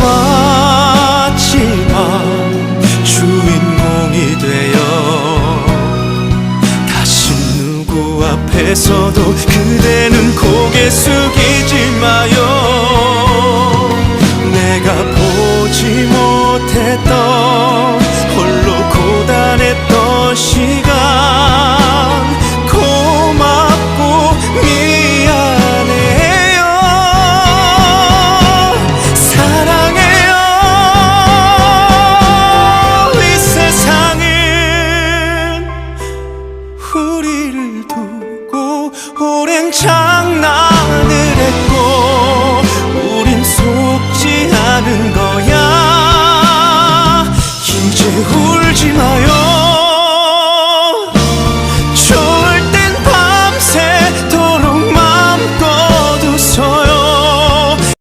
마지막 주인공이 되어 다시 누구 앞에서도 그대는 고개 숙이지 마요. 내가 보지 못했던 홀로 고단했던 시간 거리를 두고 오랜 장난을 했고 우린 속지 않은 거야. 이제 울지 마요.